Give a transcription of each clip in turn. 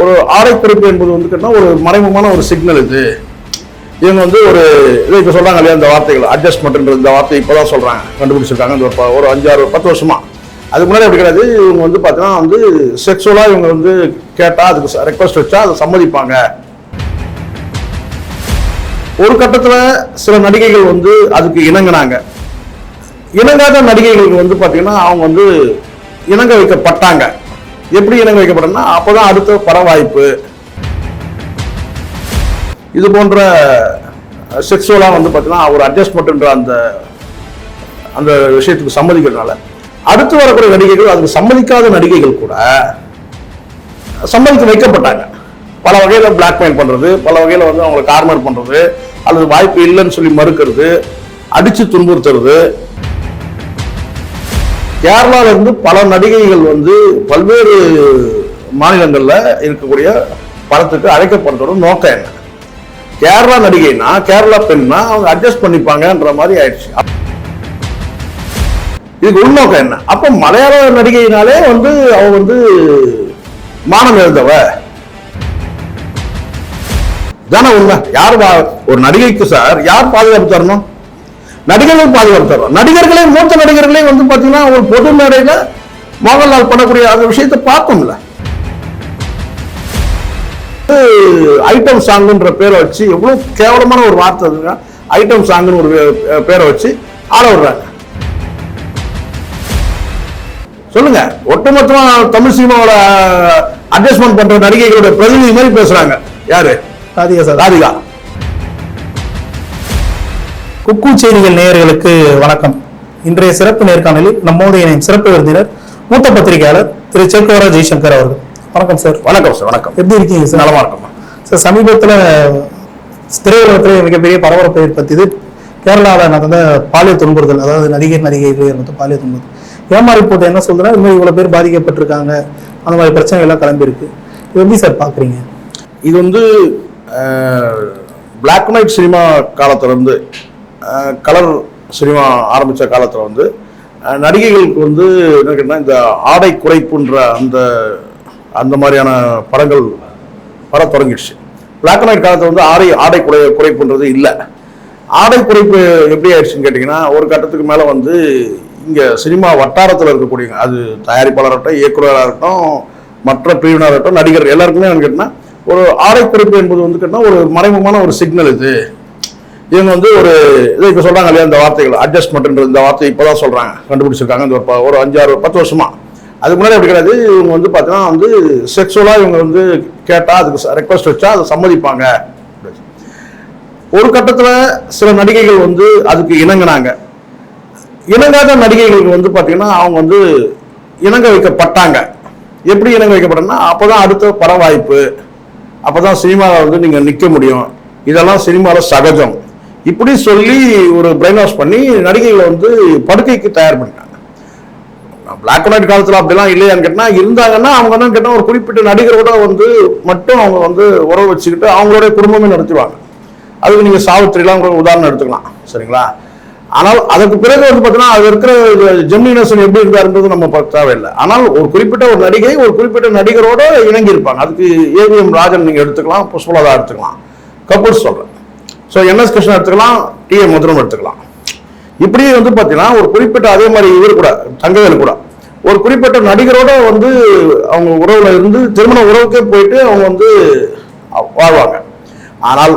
ஒரு ஆடை என்பது வந்து கேட்டால் ஒரு மறைமுகமான ஒரு சிக்னல் இது. இவங்க வந்து ஒரு இதை இப்போ சொல்கிறாங்க இல்லையா இந்த வார்த்தைகள் அட்ஜஸ்ட்மெண்ட்ன்ற இந்த வார்த்தை இப்போ தான் சொல்கிறாங்க கண்டுபிடிச்சிருக்காங்க. இந்த ஒரு ஒரு அஞ்சாறு பத்து வருஷமா. அதுக்கு முன்னாடி அப்படி கிடையாது. இவங்க வந்து பார்த்தீங்கன்னா வந்து செக்ஸுவலாக இவங்க வந்து கேட்டால் அதுக்கு ரெக்வஸ்ட் வச்சா அதை சம்மதிப்பாங்க. ஒரு கட்டத்தில் சில நடிகைகள் வந்து அதுக்கு இணங்கினாங்க. இணங்காத நடிகைகளுக்கு வந்து பார்த்தீங்கன்னா அவங்க வந்து இணங்க வைக்கப்பட்டாங்க. எப்படி இணங்க வைக்கப்பட்டனா அப்போதான் அடுத்த பட வாய்ப்பு இது போன்ற செக்ஸுவலாக வந்து பார்த்தீங்கன்னா ஒரு அட்ஜஸ்ட்மெண்ட்ன்ற அந்த அந்த விஷயத்துக்கு சம்மதிக்கிறதுனால. அடுத்து வரக்கூடிய நடிகைகள் அதுக்கு சம்மதிக்காத நடிகைகள் கூட சம்மதிக்க வைக்கப்பட்டாங்க. பல வகையில் பிளாக்மெயில் பண்ணுறது பல வகையில் வந்து அவங்களை கார்னர் பண்ணுறது அல்லது வாய்ப்பு இல்லைன்னு சொல்லி மறுக்கிறது அடித்து துன்புறுத்துறது கேரளால இருந்து பல நடிகைகள் வந்து பல்வேறு மாநிலங்களில் இருக்கக்கூடிய படத்துக்கு அழைக்கப்படுறதோட நோக்கம் என்ன? கேரளா நடிகைனா கேரளா பெண்ணா அவங்க அட்ஜஸ்ட் பண்ணிப்பாங்கன்ற மாதிரி ஆயிடுச்சு. இதுக்கு உள்நோக்கம் என்ன? அப்ப மலையாள நடிகையினாலே வந்து அவ வந்து மானம் இழந்தவ. தானே உண்மை. யார் ஒரு நடிகைக்கு சார் யார் பாதுகாப்பு தரணும்? நடிகர்கள் பாதுகாப்பு நடிகர்களே மூத்த நடிகர்களே வந்து பாத்தீங்கன்னா ஒரு பொது மேடையில மோகன்லால் பண்ணக்கூடிய அந்த விஷயத்தை பார்க்கும்ல. ஐட்டம் சாங்குன்ற பேரை வச்சு எவ்வளவு கேவலமான ஒரு வார்த்தை அதுங்க ஐட்டம் சாங்குன்னு ஒரு பேரை வச்சு ஆள விடுறாங்க. சொல்லுங்க. ஒட்டுமொத்தமா தமிழ் சினிமாவோட அட்ஜஸ்ட்மெண்ட் பண்ற நடிகைகளோட பிரதிநிதி மாதிரி பேசுறாங்க. யாரு? ராதிகா சார். ராதிகா. குக்கு செய்திகள் நேயர்களுக்கு வணக்கம். இன்றைய சிறப்பு நேர்காணலில் நம்மோடு இணையும் சிறப்பு விருந்தினர் மூத்த பத்திரிகையாளர் திரு சேக்கோரா ஜெய்சங்கர் அவர்கள். வணக்கம் சார். வணக்கம் சார் வணக்கம். எப்படி இருக்கீங்க சார்? நலமா இருக்கமா. சார் சமீபத்தில் திரையுலகத்திலே மிகப்பெரிய பரபரப்பை ஏற்படுத்தியது கேரளாவில் நடந்த பாலியல் துன்புறுத்தல் அதாவது நடிகர் நடிகைகள் நடந்த பாலியல் துன்புறுத்தல். ஏமாறி போட்டு என்ன சொல்றேன்னா இன்னும் இவ்வளவு பேர் பாதிக்கப்பட்டிருக்காங்க. அந்த மாதிரி பிரச்சனைகள் எல்லாம் கிளம்பியிருக்கு. இது எப்படி சார் பாக்குறீங்க? இது வந்து பிளாக் அண்ட் ஒயிட் சினிமா காலத்துல இருந்து கலர் சினிமா ஆரம்பித்த காலத்தில் வந்து நடிகைகளுக்கு வந்து என்ன கேட்டால் இந்த ஆடை குறைப்புன்ற அந்த அந்த மாதிரியான படங்கள் வர தொடங்கிடுச்சு. பிளாக் அண்ட் ஒயிட் காலத்தில் வந்து ஆடை ஆடை குறை குறைப்புன்றது இல்லை. ஆடை குறைப்பு எப்படி ஆயிடுச்சுன்னு கேட்டிங்கன்னா ஒரு கட்டத்துக்கு மேலே வந்து இங்கே சினிமா வட்டாரத்தில் இருக்கக்கூடிய அது தயாரிப்பாளராகட்டும் இயக்குனராக இருக்கட்டும் மற்ற பிரிவினராக இருக்கட்டும் நடிகர் எல்லாருக்குமே வந்து கேட்டிங்கன்னா ஒரு ஆடை குறைப்பு என்பது வந்து கேட்டால் ஒரு மறைமுகமான ஒரு சிக்னல் இது. இவங்க வந்து ஒரு இதை இப்போ சொல்கிறாங்க இல்லையா இந்த வார்த்தைகள் அட்ஜஸ்ட்மெண்ட்ன்ற இந்த வார்த்தை இப்போ தான் சொல்கிறாங்க கண்டுபிடிச்சிருக்காங்க. இந்த ஒரு ஒரு அஞ்சாறு பத்து வருஷமா. அதுக்கு முன்னாடி அப்படி கிடையாது. இவங்க வந்து பார்த்தீங்கன்னா வந்து செக்ஸுவலாக இவங்க வந்து கேட்டால் அதுக்கு ரெக்வஸ்ட் வச்சா அதை சம்மதிப்பாங்க. ஒரு கட்டத்தில் சில நடிகைகள் வந்து அதுக்கு இணங்கினாங்க. இணங்காத நடிகைகளுக்கு வந்து பார்த்தீங்கன்னா அவங்க வந்து இணங்க வைக்கப்பட்டாங்க. எப்படி இணங்க வைக்கப்பட்டன்னா அப்போ தான் அடுத்த பட வாய்ப்பு அப்பதான் சினிமாவில் வந்து நீங்கள் நிற்க முடியும். இதெல்லாம் சினிமாவில் சகஜம். இப்படி சொல்லி ஒரு பிரெயின் வாஷ் பண்ணி நடிகைகளை வந்து படுக்கைக்கு தயார் பண்ணிட்டாங்க. பிளாக் அண்ட் ஒயிட் காலத்தில் அப்படிலாம் இல்லையான்னு கேட்டால் இருந்தாங்கன்னா அவங்க என்ன கேட்டால் ஒரு குறிப்பிட்ட நடிகரோட வந்து மட்டும் அவங்க வந்து உறவு வச்சுக்கிட்டு அவங்களுடைய குடும்பமே நடத்துவாங்க அதுக்கு நீங்கள் சாவித்திரிலாம் கூட உதாரணம் எடுத்துக்கலாம் சரிங்களா? ஆனால் அதற்கு பிறகு வந்து பார்த்தீங்கன்னா அது இருக்கிற ஜெமினேஷன் எப்படி இருந்தாருன்றது நம்ம பார்த்தாவே தேவையில்லை. ஆனால் ஒரு குறிப்பிட்ட ஒரு நடிகை ஒரு குறிப்பிட்ட நடிகரோட இணங்கி இருப்பாங்க அதுக்கு ஏவிஎம் ராஜன் நீங்கள் எடுத்துக்கலாம் புஷ்பலதா எடுத்துக்கலாம். கபூர் சொல்கிறேன் ஸோ என்எஸ் கிருஷ்ணன் எடுத்துக்கலாம்? டி எம் மதுரம் எடுத்துக்கலாம். இப்படியே வந்து பார்த்தீங்கன்னா ஒரு குறிப்பிட்ட அதே மாதிரி இவர் கூட தங்கவேல் கூட ஒரு குறிப்பிட்ட நடிகரோட வந்து அவங்க உறவுல இருந்து திருமண உறவுக்கே போயிட்டு அவங்க வந்து வாழ்வாங்க. ஆனால்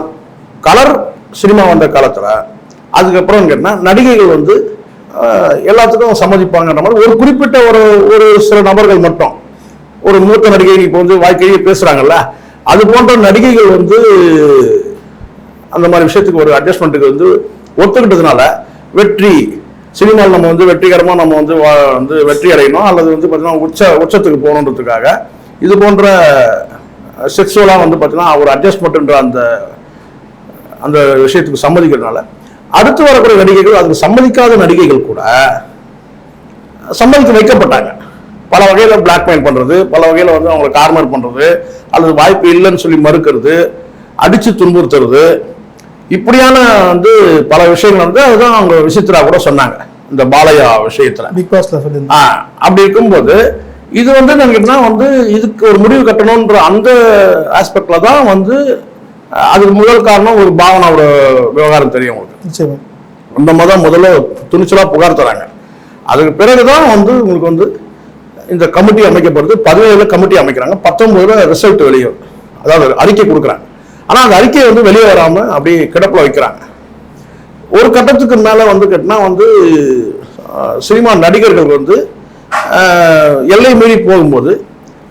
கலர் சினிமா வந்த காலத்தில் அதுக்கப்புறம் கேட்டால் நடிகைகள் வந்து எல்லாத்துக்கும் சம்மதிப்பாங்கன்ற மாதிரி ஒரு குறிப்பிட்ட ஒரு ஒரு சில நபர்கள் மட்டும் ஒரு மூத்த நடிகை இப்போ வந்து வாழ்க்கையே பேசுகிறாங்கல்ல அது போன்ற நடிகைகள் வந்து அந்த மாதிரி விஷயத்துக்கு ஒரு அட்ஜஸ்ட்மெண்ட்டுக்கு வந்து ஒத்துக்கிட்டதுனால வெற்றி சினிமாவில் நம்ம வந்து வெற்றிகரமாக நம்ம வந்து வந்து வெற்றி அடையணும். அல்லது வந்து பார்த்தீங்கன்னா உச்ச உச்சத்துக்கு போகணுன்றதுக்காக இது போன்ற செக்ஸுவலாக வந்து பார்த்தீங்கன்னா ஒரு அட்ஜஸ்ட்மெண்ட்டுன்ற அந்த அந்த விஷயத்துக்கு சம்மதிக்கிறதுனால அடுத்து வரக்கூடிய நடிகைகள் அதுக்கு சம்மதிக்காத நடிகைகள் கூட சம்மதிக்க வைக்கப்பட்டாங்க. பல வகையில் பிளாக்மெயில் பண்ணுறது பல வகையில் வந்து அவங்களை கார்னர் பண்ணுறது அல்லது வாய்ப்பு இல்லைன்னு சொல்லி மறுக்கிறது அடித்து துன்புறுத்துறது இப்படியான வந்து பல விஷயங்கள் வந்து அதுதான் அவங்க விசித்ரா கூட சொன்னாங்க. இந்த பாலையா விஷயத்துல. பிக் பாஸ்ல சொல்லியிருந்தேன் அப்படி இருக்கும்போது இது வந்து நினைக்கிறேன்னா வந்து இதுக்கு ஒரு முடிவு கட்டணுன்ற அந்த ஆஸ்பெக்ட்ல தான் வந்து அதுக்கு முதல் காரணம் ஒரு பாவனாவோட விவகாரம் தெரியும் உங்களுக்கு. அந்த மதம் முதல்ல துணிச்சலா புகார் தராங்க. அதுக்கு பிறகுதான் வந்து உங்களுக்கு வந்து இந்த கமிட்டி அமைக்கப்படுது. பதினேழுல கமிட்டி அமைக்கிறாங்க. பத்தொன்பதுல ரிசல்ட் வெளியே. அதாவது அறிக்கை கொடுக்குறாங்க. ஆனால் அந்த அறிக்கை வந்து வெளியே வராமல் அப்படி கிடப்பில் வைக்கிறாங்க. ஒரு கட்டத்துக்கு மேலே வந்து கேட்டினா வந்து சினிமா நடிகர்கள் வந்து எல்லை மீறி போகும்போது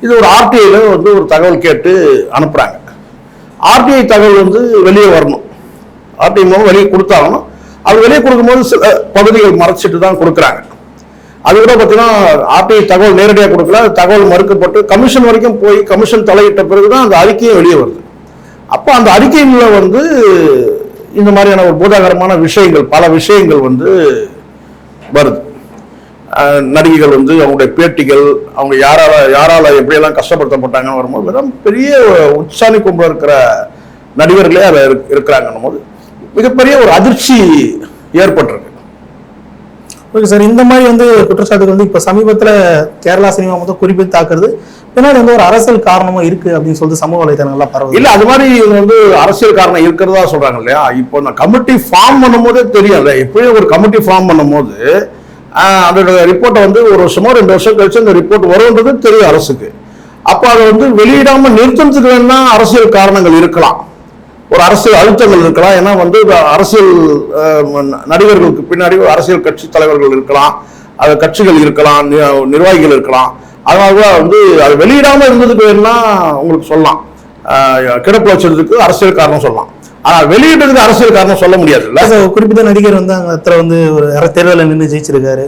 இது ஒரு ஆர்டிஐல வந்து ஒரு தகவல் கேட்டு அனுப்புகிறாங்க ஆர்டிஐ தகவல் வந்து வெளியே வரணும். ஆர்டிஐ மூலம் வெளியே கொடுத்தாகணும். அது வெளியே கொடுக்கும்போது சில பகுதிகள் மறைச்சிட்டு தான் கொடுக்குறாங்க. அது கூட பார்த்தீங்கன்னா ஆர்டிஐ தகவல் நேரடியாக கொடுக்கல. தகவல் மறுக்கப்பட்டு கமிஷன் வரைக்கும் போய் கமிஷன் தலையிட்ட பிறகு தான் அந்த அறிக்கையும் வெளியே வருது. அப்போ அந்த அறிக்கைகளில் வந்து இந்த மாதிரியான ஒரு பூதாகரமான விஷயங்கள் பல விஷயங்கள் வந்து வருது. நடிகைகள் வந்து அவங்களுடைய பேட்டிகள் அவங்க யாரால யாரால எப்படியெல்லாம் கஷ்டப்படுத்தப்பட்டாங்கன்னு வரும்போது வெறும் பெரிய உற்சாணி கும்பல இருக்கிற நடிகர்களே அதில் இருக்கிறாங்கன்னும் போது மிகப்பெரிய ஒரு அதிர்ச்சி ஏற்பட்டிருக்கு. ஓகே சார் இந்த மாதிரி வந்து குற்றச்சாட்டுகள் வந்து இப்போ சமீபத்தில் கேரளா சினிமா மொத்தம் குறிப்பிட்டு தாக்குறது. பின்னாடி வந்து ஒரு அரசியல் காரணமும் இருக்கு அப்படின்னு சொல்லிட்டு சமூக வலைதளங்கள்லாம் பரவாயில்ல இல்லை அது மாதிரி இது வந்து அரசியல் காரணம் இருக்கிறதா சொல்றாங்க இல்லையா? இப்போ இந்த கமிட்டி ஃபார்ம் பண்ணும்போதே தெரியாது எப்பயும் ஒரு கமிட்டி ஃபார்ம் பண்ணும்போது அதோட ரிப்போர்ட்டை வந்து ஒரு வருஷமோ ரெண்டு வருஷம் கழிச்சு அந்த ரிப்போர்ட் வரும்ன்றது தெரியும் அரசுக்கு. அப்போ அதை வந்து வெளியிடாமல் நிறுத்தத்துக்கு வேணா அரசியல் காரணங்கள் இருக்கலாம். ஒரு அரசியல் அழுத்தங்கள் இருக்கலாம். ஏன்னா வந்து அரசியல் ந- நடிகர்களுக்கு பின்னாடி அரசியல் கட்சி தலைவர்கள் இருக்கலாம். அது கட்சிகள் இருக்கலாம் நிர்வாகிகள் இருக்கலாம். அதனால தான் வந்து அது வெளியிடாமல் இருந்ததுக்கு வேணும்னா உங்களுக்கு சொல்லலாம். ஆஹ், கிடப்பு வச்சதுக்கு அரசியல் காரணம் சொல்லலாம். ஆனா வெளியிட்டதுக்கு அரசியல் காரணம் சொல்ல ஒரு குறிப்பிட்ட நடிகர் வந்து அங்க இடத்துல வந்து ஒரு தேர்தலில் நின்று ஜெயிச்சிருக்காரு.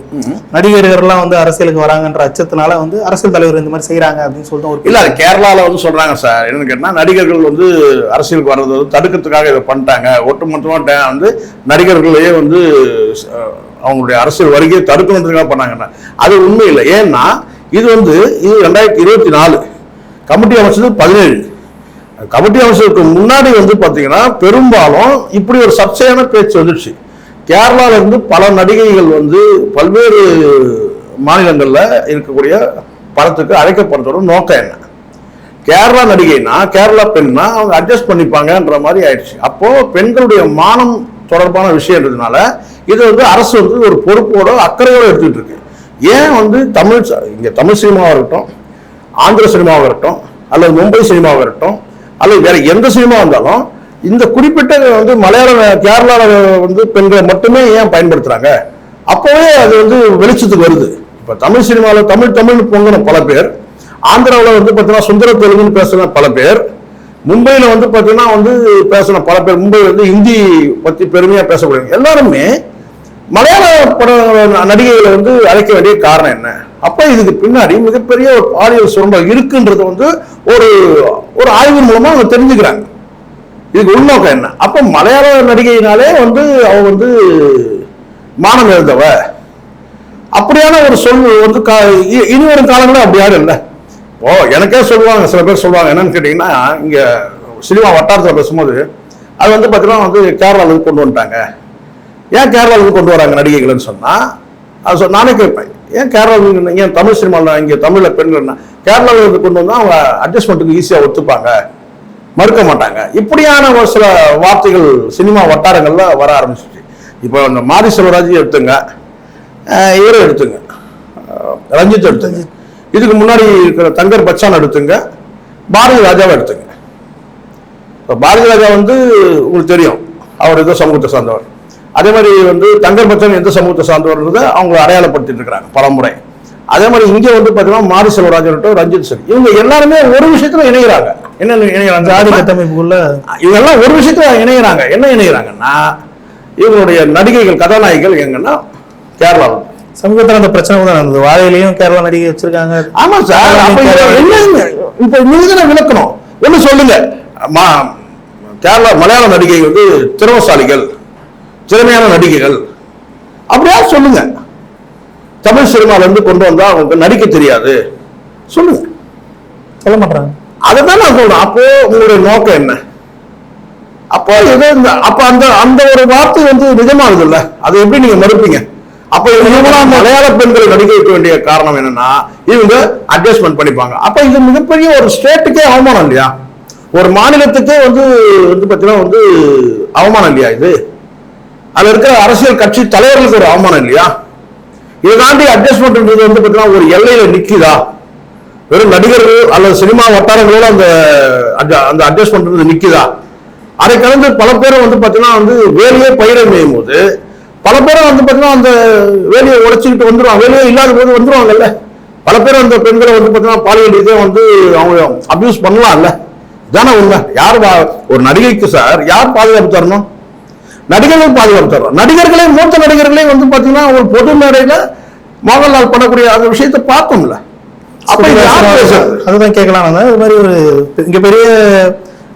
நடிகர்கள்லாம் வந்து அரசியலுக்கு வராங்கன்ற அச்சத்தினால வந்து அரசியல் தலைவர் இந்த மாதிரி செய்றாங்க அப்படின்னு சொல்லிட்டு ஒரு இல்ல அது கேரளால வந்து சொல்றாங்க சார். என்னன்னு கேட்டா நடிகர்கள் வந்து அரசியலுக்கு வர்றது வந்து தடுக்கிறதுக்காக இதை பண்ணிட்டாங்க. ஒட்டுமொத்தமா டே- வந்து நடிகர்களையே வந்து அவங்களுடைய அரசியல் வருகையை தடுக்கணுன்றதுக்காக பண்ணாங்கன்னா. அது உண்மை இல்லை. ஏன்னா இது வந்து இது ரெண்டாயிரத்தி இருபத்தி நாலு கமிட்டி அமைச்சது பதினேழு. கமிட்டி அமைச்சருக்கு முன்னாடி வந்து பார்த்தீங்கன்னா பெரும்பாலும் இப்படி ஒரு சர்ச்சையான பேச்சு வந்துடுச்சு. கேரளால பல நடிகைகள் வந்து பல்வேறு மாநிலங்களில் இருக்கக்கூடிய படத்துக்கு அழைக்கப்படுறதோட நோக்கம் என்ன? கேரளா நடிகைனா கேரளா பெண்ணா அவங்க அட்ஜஸ்ட் பண்ணிப்பாங்கன்ற மாதிரி ஆயிடுச்சு. அப்போ பெண்களுடைய மானம் தொடர்பான விஷயம்ன்றதுனால இது வந்து அரசு வந்து ஒரு பொறுப்போட அக்கறையோட எடுத்துட்டு இருக்கு. ஏன் வந்து தமிழ் இங்கே தமிழ் சினிமாவாக இருக்கட்டும் ஆந்திர சினிமாவாக இருக்கட்டும் அல்லது மும்பை சினிமாவாக இருக்கட்டும் அல்லது வேற எந்த சினிமா இருந்தாலும் இந்த குறிப்பிட்ட வந்து மலையாள கேரளாவில் வந்து பெண்களை மட்டுமே ஏன் பயன்படுத்துறாங்க? அப்போவே அது வந்து வெளிச்சத்துக்கு வருது. இப்போ தமிழ் சினிமாவில் தமிழ் தமிழ் பொங்கணும் பல பேர் ஆந்திராவில் வந்து பார்த்தீங்கன்னா சுந்தர தெலுங்குன்னு பேசுன பல பேர் மும்பையில் வந்து பார்த்தீங்கன்னா வந்து பேசின பல பேர் மும்பை வந்து ஹிந்தி பற்றி பெருமையாக பேசக்கூடிய எல்லாருமே மலையாள பட நடிகைகளை வந்து அழைக்க வேண்டிய காரணம் என்ன? அப்ப இதுக்கு பின்னாடி மிகப்பெரிய ஒரு பாலியல் சுரண்டல் இருக்குன்றது வந்து ஒரு ஒரு ஆய்வு மூலமா அவங்க தெரிஞ்சுக்கிறாங்க. இதுக்கு உள்நோக்கம் என்ன? அப்ப மலையாள நடிகையினாலே வந்து அவ வந்து மானம் எழுந்தவ அப்படியான ஒரு சொல் வந்து கா- இனி வரும் காலங்களில் அப்படி யாரும் இல்லை. ஓ எனக்கே சொல்லுவாங்க சில பேர் சொல்லுவாங்க என்னன்னு கேட்டிங்கன்னா இங்க சினிமா வட்டாரத்தில் பேசும்போது அது வந்து பார்த்தீங்கன்னா வந்து கேரளால கொண்டு வந்துட்டாங்க. ஏன் கேரளால கொண்டு வராங்க நடிகைகள்னு சொன்னா அது சொ- நானே கேட்பேன். ஏன் இருந்து ஏன் தமிழ் சினிமாவில் இங்கே தமிழில் பெண்கள்னா கேரளால இருந்து கொண்டு வந்தா அவங்க அட்ஜஸ்ட்மெண்ட்டுக்கு ஈஸியாக ஒத்துப்பாங்க. மறுக்க மாட்டாங்க. இப்படியான ஒரு சில வார்த்தைகள் சினிமா வட்டாரங்கள்ல வர ஆரம்பிச்சிச்சு இப்போ இந்த மாரி செல்வராஜ் எடுத்துங்க. இவரை எடுத்துங்க. ரஞ்சித் எடுத்துங்க. இதுக்கு முன்னாடி இருக்கிற தங்கர் பச்சான் எடுத்துங்க. பாரதி ராஜாவை எடுத்துங்க. இப்போ பாரதி ராஜா வந்து உங்களுக்கு தெரியும். அவர் ஏதோ சமூகத்தை சார்ந்தவர். அதே மாதிரி வந்து தங்கர் பச்சன் எந்த சமூகத்தை சார்ந்தவர்ன்றதை அவங்க அடையாளப்படுத்திட்டு இருக்கிறாங்க பலமுறை அதே மாதிரி இங்க வந்து பார்த்தீங்கன்னா மாரி செல்வராஜன் ரஞ்சித் சரி இவங்க எல்லாருமே ஒரு விஷயத்துல இணைகிறாங்க. என்ன இணைகிறாங்க? ஜாதி கட்டமைப்புக்குள்ள இவங்கெல்லாம் ஒரு விஷயத்துல இணைகிறாங்க. என்ன இணைகிறாங்கன்னா இவங்களுடைய நடிகைகள் கதாநாயகிகள் எங்கன்னா கேரளாவில். சமீபத்தில் அந்த பிரச்சனை கூட நடந்தது. வாழையிலையும் கேரளா நடிகை வச்சிருக்காங்க. ஆமா சார். என்னங்க இப்ப நீங்க தானே விளக்கணும். ஒண்ணு சொல்லுங்க. கேரளா மலையாள நடிகை வந்து திறமசாலிகள். திறமையான நடிகைகள். அப்படியா? சொல்லுங்க. தமிழ் சினிமால இருந்து கொண்டு வந்தா அவங்களுக்கு நடிக்க தெரியாது. சொல்லுங்க. சொல்ல மாட்டாங்க அதை தான் நான் சொல்றேன். அப்போ உங்களுடைய நோக்கம் என்ன? அப்போ ஏதோ இந்த அப்ப அந்த அந்த ஒரு வார்த்தை வந்து நிஜமாகுது இல்ல அதை எப்படி நீங்க மறுப்பீங்க? அப்ப இவங்களாம் மலையாள பெண்களை நடிக்க வைக்க வேண்டிய காரணம் என்னன்னா இவங்க அட்ஜஸ்ட்மெண்ட் பண்ணிப்பாங்க. அப்ப இது மிகப்பெரிய ஒரு ஸ்டேட்டுக்கே அவமானம் இல்லையா? ஒரு மாநிலத்துக்கே வந்து வந்து பாத்தீங்கன்னா வந்து அவமானம் இல்லையா இது? அதுல இருக்கிற அரசியல் கட்சி தலைவர்களுக்கு ஒரு அவமானம் இல்லையா? இதை தாண்டி அட்ஜஸ்ட்மெண்ட்ன்றது வந்து பாத்தீங்கன்னா ஒரு எல்லையில நிக்குதா? வெறும் நடிகர்கள் அல்லது சினிமா வட்டாரங்களோட அந்த அந்த அட்ஜஸ்ட்மெண்ட் நிக்குதா? அதை கலந்து பல பேரும் வந்து பாத்தீங்கன்னா வந்து வேலையே பயிரை மேயும் போது பல பேரும் வந்து பாத்தீங்கன்னா அந்த வேலையை உடைச்சுக்கிட்டு வந்துருவாங்க. வேலையே இல்லாத போது வந்துருவாங்கல்ல? பல பேர் அந்த பெண்களை வந்து பாத்தீங்கன்னா பாலியல் இதே வந்து அவங்க அபியூஸ் பண்ணலாம்ல? தானே உண்மை. யார் வா- ஒரு நடிகைக்கு சார் யார் பாதுகாப்பு தரணும்? நடிகர்கள் பாதுகாப்பு தரணும் நடிகர்களே மூத்த நடிகர்களே வந்து பாத்தீங்கன்னா ஒரு பொது மேடையில மோகன்லால் பண்ணக்கூடிய அந்த விஷயத்தை பார்த்தோம்ல அப்ப இது யார் பேசுறது? அதுதான் கேட்கலாம் இது மாதிரி ஒரு இங்க பெரிய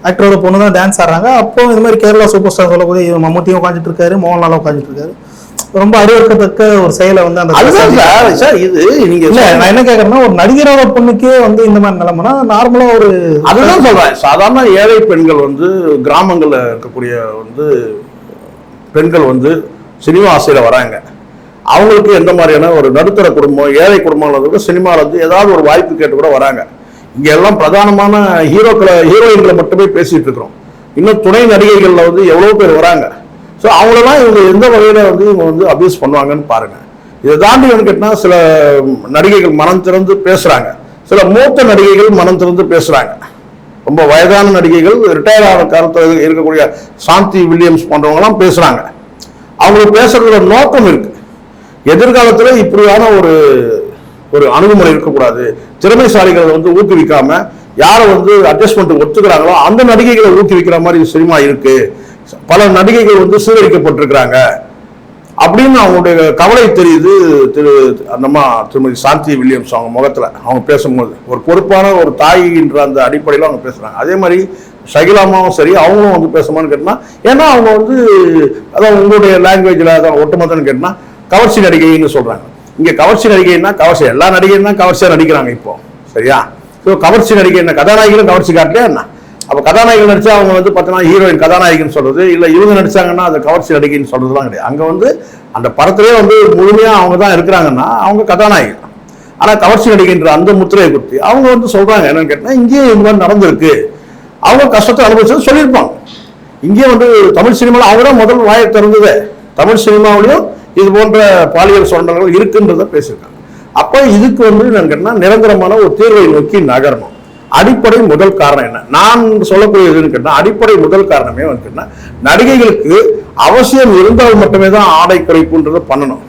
ஆக்டரோட பொண்ணு தான் டான்ஸ் ஆடுறாங்க. அப்போ இது மாதிரி கேரளா சூப்பர் ஸ்டார் சொல்லக்கூடிய மம்முட்டியும் உட்காந்துட்டு இருக்காரு மோகன்லாலும் உட்காந்துட்டு இருக்காரு. ரொம்ப அறிவிக்கத்தக்க ஒரு செயலை வந்து அந்த சார் சார் இது நீங்க இல்ல நான் என்ன கேக்குறேன்னா ஒரு நடிகரோட பொண்ணுக்கே வந்து இந்த மாதிரி நிலைமைனா நார்மலா ஒரு அதுதான் சொல்றேன். சாதாரண ஏழை பெண்கள் வந்து கிராமங்கள்ல இருக்கக்கூடிய வந்து பெண்கள் வந்து சினிமா ஆசையில் வராங்க. அவங்களுக்கு எந்த மாதிரியான ஒரு நடுத்தர குடும்பம் ஏழை குடும்பங்கள் கூட சினிமாவில் வந்து ஏதாவது ஒரு வாய்ப்பு கேட்டு கூட வராங்க. இங்கே எல்லாம் பிரதானமான ஹீரோக்களை ஹீரோயின்களை மட்டுமே பேசிகிட்டு இருக்கிறோம். இன்னும் துணை நடிகைகளில் வந்து எவ்வளோ பேர் வராங்க. ஸோ அவங்களெல்லாம் இவங்க எந்த வகையில் வந்து இவங்க வந்து அபியூஸ் பண்ணுவாங்கன்னு பாருங்கள் இதை தாண்டி வந்து கேட்டால் சில நடிகைகள் மனம் திறந்து பேசுகிறாங்க சில மூத்த நடிகைகள் மனம் திறந்து பேசுகிறாங்க ரொம்ப வயதான நடிகைகள் ரிட்டையர் ஆன காலத்தில் இருக்கக்கூடிய சாந்தி வில்லியம்ஸ் போன்றவங்கலாம் பேசுகிறாங்க அவங்களுக்கு பேசுறதுல நோக்கம் இருக்கு. எதிர்காலத்தில் இப்படியான ஒரு ஒரு அணுகுமுறை இருக்கக்கூடாது. திறமைசாலிகளை வந்து ஊக்குவிக்காம யாரை வந்து அட்ஜஸ்ட்மெண்ட் ஒத்துக்கிறாங்களோ அந்த நடிகைகளை ஊக்குவிக்கிற மாதிரி சினிமா இருக்கு. பல நடிகைகள் வந்து சீரழிக்கப்பட்டிருக்கிறாங்க அப்படின்னு அவங்களுடைய கவலை தெரியுது திரு அந்தம்மா திருமதி சாந்தி வில்லியம்ஸ் அவங்க முகத்தில். அவங்க பேசும்போது. ஒரு பொறுப்பான ஒரு தாயின்ற அந்த அடிப்படையில் அவங்க பேசுகிறாங்க அதே மாதிரி ஷகிலாமாவும் சரி அவங்களும் வந்து பேசுமான்னு கேட்டால் ஏன்னா அவங்க வந்து அதான் உங்களுடைய லாங்குவேஜில் அதான் ஒட்டுமொத்தம்னு கேட்டால் கவர்ச்சி நடிகைன்னு சொல்கிறாங்க இங்கே கவர்ச்சி நடிகைன்னா கவர்ச்சி. எல்லா நடிகையும் தான் நடிக்கிறாங்க இப்போ. சரியா? ஸோ கவர்ச்சி நடிகை என்ன? கதாநாயகிகளும் கவர்ச்சி காட்டலையா என்ன? அப்போ கதாநாயகன் நடிச்சா அவங்க வந்து பார்த்தீங்கன்னா ஹீரோயின் கதாநாயகின்னு சொல்றது. இல்லை இவங்க நடிச்சாங்கன்னா அது கவர்ச்சி நடிகைன்னு சொல்றதுலாம் கிடையாது. அங்கே வந்து அந்த படத்திலே வந்து முழுமையாக அவங்க தான் இருக்கிறாங்கன்னா அவங்க கதாநாயகன் ஆனால் கவர்ச்சி நடிகைன்ற அந்த முத்திரையை குத்தி அவங்க வந்து சொல்றாங்க என்னன்னு கேட்டால் இங்கேயும் இந்த மாதிரி நடந்திருக்கு. அவங்க கஷ்டத்தை அனுபவிச்சது சொல்லியிருப்பாங்க. இங்கேயும் வந்து தமிழ் சினிமாவில் அவங்க தான் முதல் வாயை திறந்தது. தமிழ் சினிமாவிலையும் இது போன்ற பாலியல் சுரண்டல்கள் இருக்குன்றத பேசியிருக்காங்க. அப்போ இதுக்கு வந்து என்னன்னு கேட்டால் நிரந்தரமான ஒரு தீர்வை நோக்கி நகரணும். அடிப்படை முதல் காரணம் என்ன? நான் சொல்லக்கூடிய எதுன்னு கேட்டா அடிப்படை முதல் காரணமே வந்து கேட்டா நடிகைகளுக்கு அவசியம் இருந்தால் மட்டுமே தான் ஆடை குறைப்புன்றதை பண்ணணும்.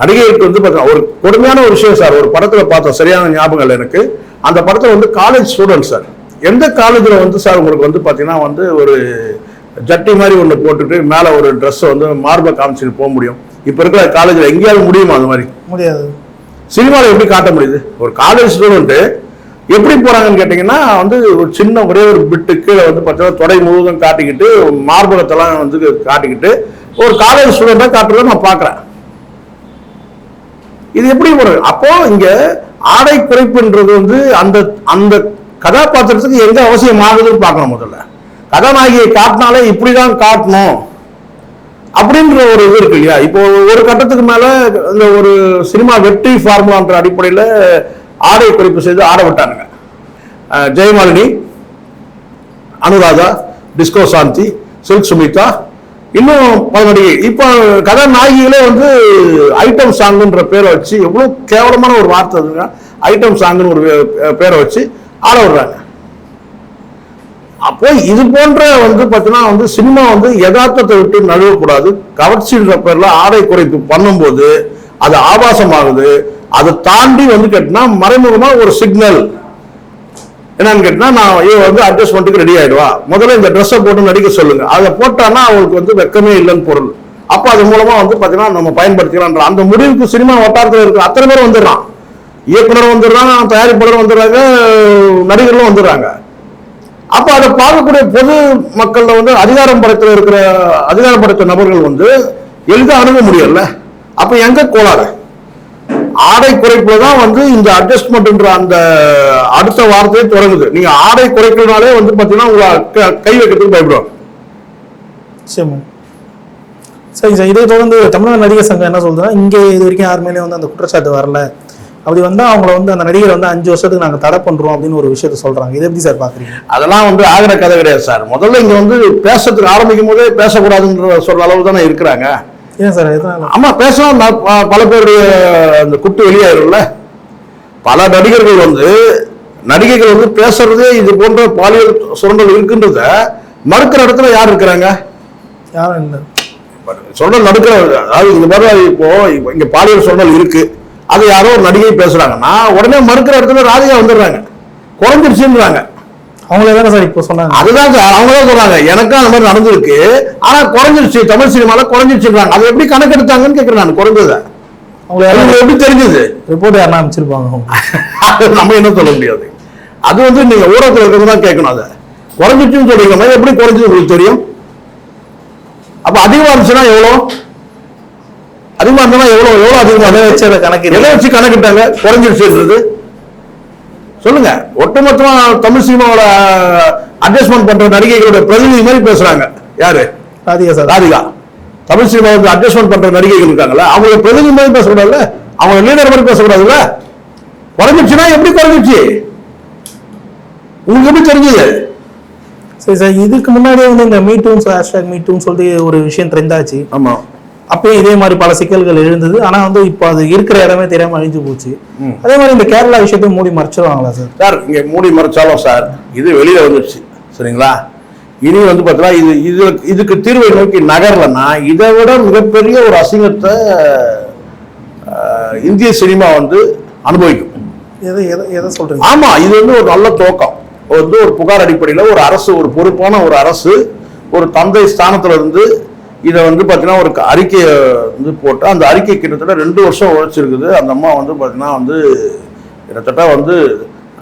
நடிகைகளுக்கு வந்து பார்த்தீங்கன்னா ஒரு கொடுமையான ஒரு விஷயம் சார் ஒரு படத்துல பார்த்தோம் சரியான ஞாபகம் இல்லை எனக்கு. அந்த படத்துல வந்து காலேஜ் ஸ்டூடெண்ட் சார். எந்த காலேஜில் வந்து சார் உங்களுக்கு வந்து பார்த்தீங்கன்னா வந்து ஒரு ஜட்டி மாதிரி ஒன்று போட்டுட்டு மேலே ஒரு ட்ரெஸ் வந்து மார்பை காமிச்சிட்டு போக முடியும். இப்போ இருக்கிற காலேஜில் எங்கேயாவது முடியுமா அந்த மாதிரி? முடியாது. சினிமாவில் எப்படி காட்ட முடியுது? ஒரு காலேஜ் ஸ்டூடெண்ட் எப்படி போறாங்கன்னு கேட்டிங்கன்னா வந்து ஒரு சின்ன ஒரே ஒரு பிட்டு கீழே வந்து பார்த்தீங்கன்னா தொடை முழுவதும் காட்டிக்கிட்டு மார்பகத்தெல்லாம் வந்து காட்டிக்கிட்டு ஒரு காலேஜ் ஸ்டூடெண்டாக காட்டுறத நான் பார்க்குறேன். இது எப்படி ஒரு அப்போ இங்க ஆடை குறைப்புன்றது வந்து அந்த அந்த கதாபாத்திரத்துக்கு எங்க அவசியம் ஆகுதுன்னு பார்க்கணும் முதல்ல. கதாநாயகியை காட்டினாலே இப்படிதான் காட்டணும் அப்படின்ற ஒரு இது இருக்கு இல்லையா? இப்போ ஒரு கட்டத்துக்கு மேல இந்த ஒரு சினிமா வெற்றி ஃபார்முலான்ற அடிப்படையில் ஆடை குறைப்பு செய்து ஆட விட்டானுங்க. ஜெயமாலினி அனுராதா டிஸ்கோ சாந்தி சில்க் சுமிதா இன்னும் பல நடிகை. இப்போ கதாநாயகிகளே வந்து ஐட்டம் சாங்குன்ற பேரை வச்சு எவ்வளவு கேவலமான ஒரு வார்த்தை அதுங்க. ஐட்டம் சாங்குன்னு ஒரு பேரை வச்சு ஆட விடுறாங்க. அப்போ இது போன்ற வந்து பார்த்தீங்கன்னா வந்து சினிமா வந்து யதார்த்தத்தை விட்டு நழுவக்கூடாது. கவர்ச்சின்ற பேர்ல ஆடை குறைப்பு பண்ணும்போது அது ஆபாசமாகுது. அதை தாண்டி வந்து கேட்டினா மறைமுகமா ஒரு சிக்னல் என்னன்னு கேட்டினா நான் இவன் வந்து அட்ஜஸ்ட்மெண்ட்டுக்கு ரெடி ஆயிடுவா. முதல்ல இந்த ட்ரெஸ்ஸை போட்டு நடிக்க சொல்லுங்க. அதை போட்டான்னா அவங்களுக்கு வந்து வெக்கமே இல்லைன்னு பொருள். அப்போ அது மூலமா வந்து பார்த்தீங்கன்னா நம்ம பயன்படுத்திக்கலாம்ன்ற அந்த முடிவுக்கு சினிமா வட்டாரத்தில் இருக்கிற அத்தனை பேரும் வந்துடுறான். இயக்குனர் வந்துடுறான் தயாரிப்பாளர் வந்துடுறாங்க நடிகர்களும் வந்துடுறாங்க. அப்ப அதை பார்க்கக்கூடிய பொது மக்கள்ல வந்து அதிகாரம் படத்தில் இருக்கிற அதிகாரம் படைத்த நபர்கள் வந்து எளிதாக அணுக முடியல. அப்ப எங்க கோளாறு? ஆடை குறைப்புல தான் வந்து இந்த அட்ஜஸ்ட்மெண்ட்ன்ற அந்த அடுத்த வார்த்தையே தொடங்குது. நீங்க ஆடை குறைக்கிறதுனாலே வந்து பாத்தீங்கன்னா உங்களை க- வைக்கிறதுக்கு பயப்படுவாங்க. நிச்சயமா சரி சார். இதை தொடர்ந்து தமிழ்நாடு நடிகர் சங்கம் என்ன சொல்றதுன்னா இங்கே இது வரைக்கும் யார் மேலேயும் வந்து அந்த குற்றச்சாட்டு வரல. அப்படி வந்தா அவங்கள வந்து அந்த நடிகர் வந்து அஞ்சு வருஷத்துக்கு நாங்க தடை பண்றோம் அப்படின்னு ஒரு விஷயத்த சொல்றாங்க. இதை எப்படி சார் பாக்குறீங்க? அதெல்லாம் வந்து ஆகிற கதை கிடையாது சார். முதல்ல இங்க வந்து பேசுறதுக்கு ஆரம்பிக்கும் போதே பேசக்கூடாதுன்ற சொல்ற அளவு தானே இருக்கிறாங்க. ஏன் சார் எதனால? ஆமா பேசலாம் பல பேருடைய அந்த குட்டு வெளியாயிரும்ல? பல நடிகர்கள் வந்து நடிகைகள் வந்து பேசுறதே இது போன்ற பாலியல் சுரண்டல் இருக்குன்றத மறுக்கிற இடத்துல யார் இருக்கிறாங்க? யாரும் இல்லை. சுரண்டல் நடக்கிற அதாவது இந்த மாதிரி இப்போ இங்க பாலியல் சுரண்டல் இருக்கு. அது யாரோ ஒரு நடிகை பேசுறாங்கன்னா உடனே மறுக்கிற இடத்துல ராதிகா வந்துடுறாங்க. குறைஞ்சிருச்சுன்றாங்க அவங்களே தானே சார் இப்போ சொன்னாங்க? அதுதான் சார் அவங்க தான் சொல்றாங்க எனக்கும் அந்த மாதிரி நடந்திருக்கு. ஆனா குறைஞ்சிருச்சு. தமிழ் சினிமால குறைஞ்சிருச்சுன்றாங்க. அது எப்படி கணக்கெடுத்தாங்கன்னு கேட்கிறேன் நான் குறைஞ்சது. அவங்கள உங்களுக்கு எப்படி தெரிஞ்சது? ரிப்போர்ட் யாருன்னா அமைச்சிருப்பாங்க அவங்க. நம்ம என்ன சொல்ல முடியாது. அது வந்து நீங்க ஊடகத்தில் இருக்கிறது தான் கேட்கணும் அதை. குறைஞ்சிச்சுன்னு சொல்றீங்க. எப்படி குறைஞ்சது உங்களுக்கு தெரியும்? அப்ப அதிகமா இருந்துச்சுன்னா எவ்வளோ? அதிகமா இருந்தா எவ்வளோ? எவ்வளோ அதிகமா அதை வச்சு கணக்கு எதை வச்சு கணக்கிட்டாங்க? குறைஞ்சிருச்சுன்றது. சொல்லுங்க. ஒட்டுமொத்தமா தமிழ் சினிமாவோட அட்ஜஸ்ட்மெண்ட் பண்ற நடிகைகளோட பிரதிநிதி மாதிரி பேசுறாங்க. யாரு? ராதிகா சார். ராதிகா. தமிழ் சினிமா வந்து அட்ஜஸ்ட்மெண்ட் பண்ற நடிகைகள் இருக்காங்கல்ல அவங்க பிரதிநிதி மாதிரி பேசக்கூடாதுல்ல? அவங்க லீடர் மாதிரி பேசக்கூடாதுல்ல? குறைஞ்சிருச்சுன்னா எப்படி குறைஞ்சிருச்சு உங்களுக்கு எப்படி தெரிஞ்சது? சரி சார் இதுக்கு முன்னாடியே வந்து இந்த மீட்டூன் ஹேஷ்டாக் மீட்டூன்னு சொல்லிட்டு ஒரு விஷயம் ட்ரெண்ட் ஆச்சு. ஆமா. அப்பயும் இதே மாதிரி பல சிக்கல்கள் எழுந்தது. ஆனா வந்து இப்போ அது இருக்கிற இடமே தெரியாம அழிஞ்சு போச்சு. அதே மாதிரி இந்த கேரளா விஷயத்தையும் மூடி மறைச்சிருவாங்களா சார்? சார் இங்க மூடி மறைச்சாலும் சார் இது வெளியில வந்துருச்சு. சரிங்களா? இனி வந்து பார்த்தீங்கன்னா இது இது இதுக்கு தீர்வை நோக்கி நகரலன்னா இதை விட மிகப்பெரிய ஒரு அசிங்கத்தை இந்திய சினிமா வந்து அனுபவிக்கும். எதை எதை எதை சொல்றீங்க? ஆமா இது வந்து ஒரு நல்ல துவக்கம். வந்து ஒரு புகார் அடிப்படையில் ஒரு அரசு ஒரு பொறுப்பான ஒரு அரசு ஒரு தந்தை ஸ்தானத்துல இருந்து இதை வந்து பார்த்தீங்கன்னா ஒரு அறிக்கையை வந்து போட்டால் அந்த அறிக்கை கிட்டத்தட்ட ரெண்டு வருஷம் உழைச்சிருக்குது. அந்த அம்மா வந்து பார்த்தீங்கன்னா வந்து கிட்டத்தட்ட வந்து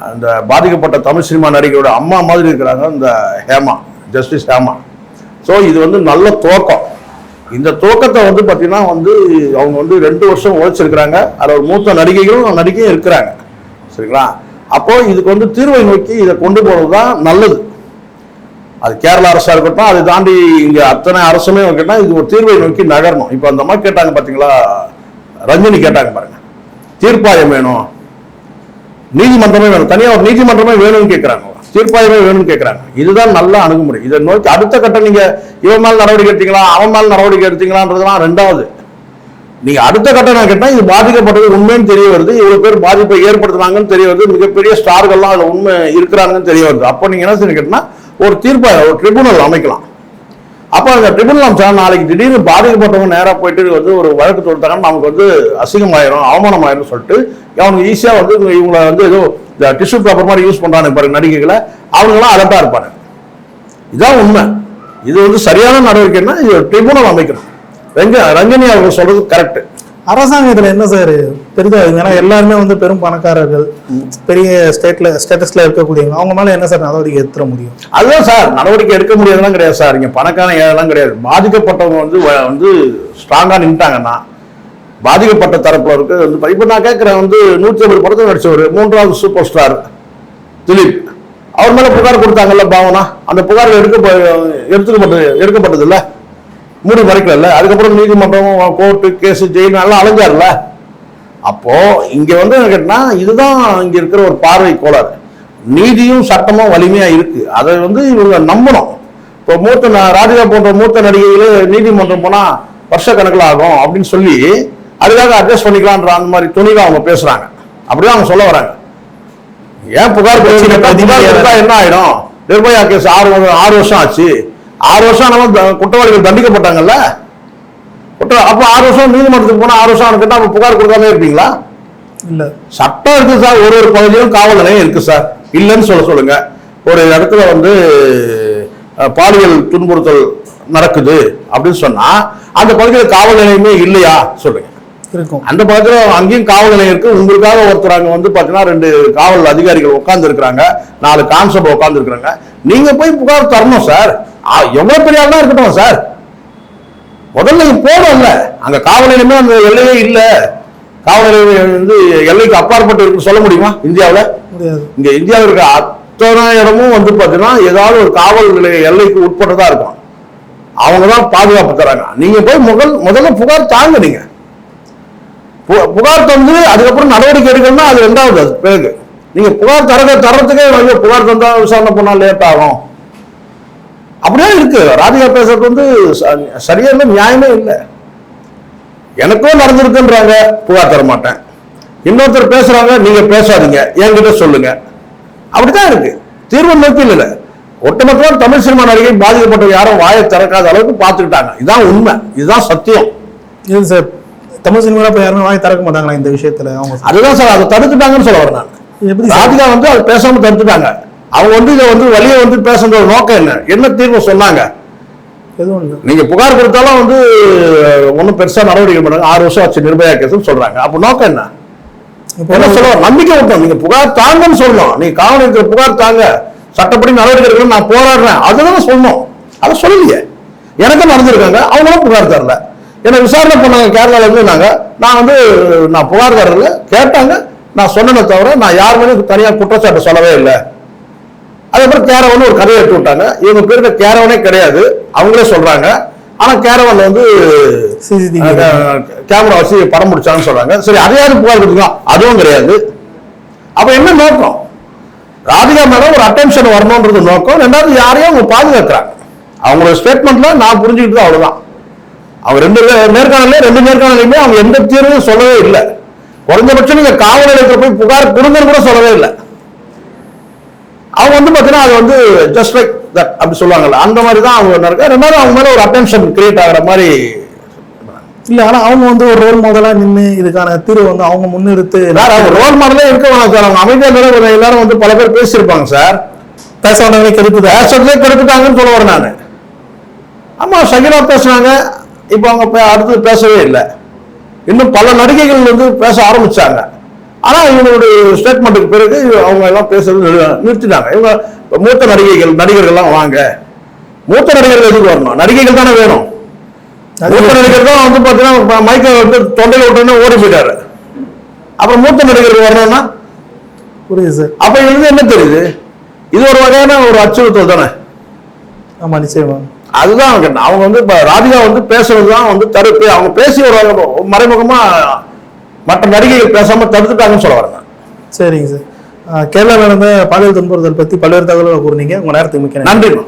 அந்த பாதிக்கப்பட்ட தமிழ் சினிமா நடிகையோட அம்மா மாதிரி இருக்கிறாங்க இந்த ஹேமா ஜஸ்டிஸ் ஹேமா. ஸோ இது வந்து நல்ல துவக்கம். இந்த துவக்கத்தை வந்து பார்த்தீங்கன்னா வந்து அவங்க வந்து ரெண்டு வருஷம் உழைச்சிருக்கிறாங்க. அதில் ஒரு மூத்த நடிகைகளும் நடிகையும் இருக்கிறாங்க. சரிங்களா? அப்போது இதுக்கு வந்து தீர்வை நோக்கி இதை கொண்டு போகிறது தான் நல்லது. அது கேரளா அரசாக இருக்கட்டும் அதை தாண்டி இங்கே அத்தனை அரசுமே கேட்டால் இது ஒரு தீர்வை நோக்கி நகரணும். இப்போ அந்த மாதிரி கேட்டாங்க பார்த்தீங்களா ரஞ்சினி கேட்டாங்க பாருங்க. தீர்ப்பாயம் வேணும். நீதிமன்றமே வேணும். தனியாக ஒரு நீதிமன்றமே வேணும்னு கேட்குறாங்க தீர்ப்பாயமே வேணும்னு கேட்குறாங்க இதுதான் நல்ல அணுகுமுறை. இதை நோக்கி அடுத்த கட்டம் நீங்கள் இவன் மேலே நடவடிக்கை எடுத்தீங்களா அவன் மேல் நடவடிக்கை எடுத்தீங்களான்றதுலாம் ரெண்டாவது. நீங்கள் அடுத்த கட்டம் நான் கேட்டால் இது பாதிக்கப்பட்டது உண்மைன்னு தெரிய வருது. இவ்வளோ பேர் பாதிப்பை ஏற்படுத்துனாங்கன்னு தெரிய வருது. மிகப்பெரிய ஸ்டார்கள்லாம் அதில் உண்மை இருக்கிறாங்கன்னு தெரிய வருது. அப்போ நீங்கள் என்ன செய்ய கேட்டால் ஒரு தீர்ப்பை ஒரு ட்ரிபுனல் அமைக்கலாம். அப்போ அந்த ட்ரிபுனல் அமைச்சா நாளைக்கு திடீர்னு பாதிக்கப்பட்டவங்க நேராக போயிட்டு வந்து ஒரு வழக்கு தொடுத்தாங்கன்னு நமக்கு வந்து அசிங்கமாயிரும் அவமானமாயிரும் சொல்லிட்டு அவனுக்கு ஈஸியாக வந்து இவங்களை வந்து ஏதோ இந்த டிஷ்யூ பேப்பர் மாதிரி யூஸ் பண்ணுறாங்க பாருங்க நடிகைகளை அவங்களாம் அலர்ட்டா இருப்பாங்க இதான் உண்மை. இது வந்து சரியான நடவடிக்கைன்னா இது ட்ரிபுனல் அமைக்கணும். ரஞ்ச ரஞ்சனி அவங்க சொல்றது கரெக்ட் அரசாங்கத்தில் என்ன சார் பெரிதா ஏன்னா எல்லாருமே வந்து பெரும் பணக்காரர்கள் பெரிய ஸ்டேட்ல ஸ்டேட்டஸ்ல இருக்கக்கூடியவங்க. அவங்க மேலே என்ன சார் நடவடிக்கை எடுத்துட முடியும்? அதுதான் சார். நடவடிக்கை எடுக்க முடியாதுலாம் கிடையாது சார். இங்கே பணக்கான ஏழெல்லாம் கிடையாது. பாதிக்கப்பட்டவங்க வந்து வந்து ஸ்ட்ராங்காக நின்ட்டாங்கன்னா பாதிக்கப்பட்ட தரப்பில் இருக்கு வந்து இப்போ நான் கேட்குறேன் வந்து நூற்றி ஐம்பது படத்தில் நடிச்சவர் மூன்றாவது சூப்பர் ஸ்டார் திலீப். அவர் மேலே புகார் கொடுத்தாங்கல்ல பாவனா? அந்த புகார் எடுக்க எடுத்துக்கப்பட்டது எடுக்கப்பட்டது இல்லை மூடி மறைக்கல அதுக்கப்புறம் நீதிமன்றம் கோர்ட்டு கேஸ் ஜெயில் எல்லாம் அலைஞ்சார்ல அப்போ இங்க வந்து என்ன கேட்டா இதுதான் இங்க இருக்கிற ஒரு பார்வை கோளாறு. நீதியும் சட்டமும் வலிமையா இருக்கு. அதை வந்து இவங்க நம்பணும். இப்போ மூத்த ராதிகா போன்ற மூத்த நடிகைகள் நீதிமன்றம் போனா வருஷ கணக்கில் ஆகும் அப்படின்னு சொல்லி அதுக்காக அட்ஜஸ்ட் பண்ணிக்கலான்ற அந்த மாதிரி துணிவை அவங்க பேசுறாங்க. அப்படிதான் அவங்க சொல்ல வராங்க. ஏன் புகார் கொடுத்தா என்ன ஆயிடும்? நிர்பயா கேஸ் ஆறு ஆறு வருஷம் ஆச்சு. ஆறு வருஷம் த- குற்றவாளிகள் தண்டிக்கப்பட்டாங்கல்ல? அப்போ ஆறு வருஷம் நீதிமன்றத்துக்கு போனா ஆறு வருஷம் கேட்டா அப்ப புகார் கொடுக்காம இருப்பீங்களா? இல்ல. சட்டம் இருக்கு சார். ஒரு ஒரு பகுதியிலும் காவல் நிலையம் இருக்கு சார். இல்லைன்னு சொல்ல சொல்லுங்க. ஒரு இடத்துல வந்து பாலியல் துன்புறுத்தல் நடக்குது அப்படின்னு சொன்னா அந்த பகுதியில் காவல் நிலையமே இல்லையா? சொல்லுங்க. இருக்கும். அந்த பக்கத்துல அங்கேயும் காவல் நிலையம் இருக்கு. உங்களுக்காக ஒருத்தர் அங்க வந்து பாத்தீங்கன்னா ரெண்டு காவல் அதிகாரிகள் உட்கார்ந்து இருக்கிறாங்க நாலு கான்ஸ்டபிள் உட்கார்ந்து இருக்கிறாங்க நீங்க போய் புகார் தரணும் சார். எவ்வளவு பெரிய ஆளா இருக்கட்டும் சார். முதல்ல போடும்ல அங்க காவல் நிலையமே அந்த எல்லையே இல்ல. காவல் நிலையம் வந்து எல்லைக்கு அப்பாற்பட்டு இருக்குன்னு சொல்ல முடியுமா இந்தியாவுல? இங்க இந்தியாவில் இருக்க அத்தனை இடமும் வந்து பாத்தீங்கன்னா ஏதாவது ஒரு காவல் நிலைய எல்லைக்கு உட்பட்டதா இருக்கும். அவங்க தான் பாதுகாப்பு தராங்க. நீங்க போய் முதல் முதல்ல புகார் தாங்க நீங்க. புகார் தந்து அதுக்கப்புறம் நடவடிக்கை எடுக்கணும்னா அது ரெண்டாவது அது. பிறகு நீங்க புகார் தர தரத்துக்கே புகார் தந்தா விசாரணை பண்ணா லேட் ஆகும். அப்படியே இருக்கு. ராதிகா பேசுறது வந்து ச- சரியான நியாயமே இல்லை. எனக்கும் நடந்திருக்குன்றாங்க புகார் தர மாட்டேன். இன்னொருத்தர் பேசுறாங்க நீங்க பேசாதீங்க. என்கிட்ட சொல்லுங்க. அப்படித்தான் இருக்கு. தீர்வு நோக்கி இல்ல. ஒட்டுமொத்தமா தமிழ் சினிமா நடிகை பாதிக்கப்பட்ட யாரும் வாயை திறக்காத அளவுக்கு பார்த்துக்கிட்டாங்க. இதுதான் உண்மை. இதுதான் சத்தியம். இது சார் தமிழ் சினிமாவில் இப்போ யாருமே வாங்கி திறக்க மாட்டாங்களா இந்த விஷயத்துல? அவங்க அதுதான் சார் அதை தடுத்துட்டாங்கன்னு சொல்ல வரேன் நான். ராதிகா வந்து அது பேசாம தடுத்துட்டாங்க. அவங்க வந்து இதை வந்து வழியை வந்து பேசுற நோக்கம் என்ன? என்ன தீர்வு சொன்னாங்க? எதுவும் இல்லை. நீங்க புகார் கொடுத்தாலும் வந்து ஒன்றும் பெருசா நடவடிக்கை பண்ணாங்க ஆறு வருஷம் ஆச்சு நிர்பயா கேஸ்னு சொல்றாங்க. அப்ப நோக்கம் என்ன? என்ன சொல்லுவோம் நம்பிக்கை விட்டோம் நீங்க புகார் தாங்கன்னு சொல்லணும். நீங்க காவல் புகார் தாங்க. சட்டப்படி நடவடிக்கை எடுக்கணும் நான் போராடுறேன். அதுதானே சொல்லணும். அதை சொல்லலையே. எனக்கும் நடந்திருக்காங்க. அவங்களும் புகார் தரல. என்ன விசாரணை பண்ணாங்க. கேரளால இருந்து நாங்க. நான் வந்து நான் புகார் தரல. கேட்டாங்க. நான் சொன்னதை தவிர நான் யார் மேலேயும் தனியா குற்றச்சாட்டு சொல்லவே இல்லை. அதுக்கப்புறம் கேரவன் ஒரு கதையை எடுத்து விட்டாங்க. இவங்க பேருக்கு கேரவனே கிடையாது. அவங்களே சொல்றாங்க. ஆனா கேரவன் வந்து கேமரா வச்சு படம் முடிச்சாங்கன்னு சொல்றாங்க. சரி அதையாவது புகார் கொடுத்துக்கலாம். அதுவும் கிடையாது. அப்ப என்ன நோக்கம்? ராதிகா மேல ஒரு அட்டென்ஷன் வரணும்ன்றது நோக்கம். ரெண்டாவது யாரையும் அவங்க பாதுகாக்கிறாங்க. அவங்களோட ஸ்டேட்மெண்ட்ல நான் புரிஞ்சுக்கிட்டு அவ்வளவுதான். அவங்க ரெண்டு நேர்காணல்ல ரெண்டு நேர்காணலையுமே அவங்க எந்த தீர்வும் சொல்லவே இல்லை. குறைந்தபட்சம் நீங்க காவல் நிலையத்துல போய் புகார் கொடுங்கன்னு கூட சொல்லவே இல்லை. அவங்க வந்து பாத்தீங்கன்னா அது வந்து ஜஸ்ட் லைக் தட் அப்படி சொல்லுவாங்கல்ல. அந்த மாதிரி தான் அவங்க நடக்க ரெண்டாவது அவங்க மேல ஒரு அட்டென்ஷன் கிரியேட் ஆகுற மாதிரி இல்ல ஆனா அவங்க வந்து ஒரு ரோல் மாடலா நின்னு இதுக்கான தீர்வு வந்து அவங்க முன்னெடுத்து சார் அவங்க ரோல் மாடலே இருக்க வேணாம் சார். அவங்க அமைதியா இருந்தாலும் கொஞ்சம் எல்லாரும் வந்து பல பேர் பேசியிருப்பாங்க சார். பேச வேண்டவங்களே கெடுத்து பேசுறதே கெடுத்துட்டாங்கன்னு சொல்ல வரேன் நான். ஆமா சகிலா பேசுனாங்க. இப்போ அவங்க அடுத்து பேசவே இல்லை. இன்னும் பல நடிகைகள் வந்து பேச ஆரம்பிச்சாங்க. ஆனா இவங்களுடைய ஸ்டேட்மெண்ட்டுக்கு பிறகு அவங்க எல்லாம் பேசுறது நிறு- நிறுத்திட்டாங்க. இவங்க மூத்த நடிகைகள் நடிகர்கள்லாம் வாங்க. மூத்த நடிகர்கள் எதுக்கு வரணும்? நடிகைகள் தானே வேணும். மூத்த நடிகர் தான் வந்து பாத்தீங்கன்னா மைக்கை வந்து தொண்டையில விட்டோன்னே ஓடி போயிட்டாரு. அப்புறம் மூத்த நடிகர்கள் வரணும்னா? புரியுது சார். அப்ப இதுல என்ன தெரியுது? இது ஒரு வகையான ஒரு அச்சுறுத்தல் தானே. ஆமா நிச்சயமா. அதுதான் அவங்க. அவங்க வந்து இப்ப ராதிகா வந்து பேசுறது தான் வந்து தடுப்பு. அவங்க பேசி ஒரு வகை- மறைமுகமா மற்ற நடிகைகள் பேசாம தடுத்துட்டாங்கன்னு சொல்ல வரேன். சரிங்க சார் கேரளாவில் நடந்த பாலியல் துன்புறுத்தல் பத்தி பல்வேறு தகவல்களை கூறுனீங்க உங்க நேரத்துக்கு மிக்க நன்றி. நன்றி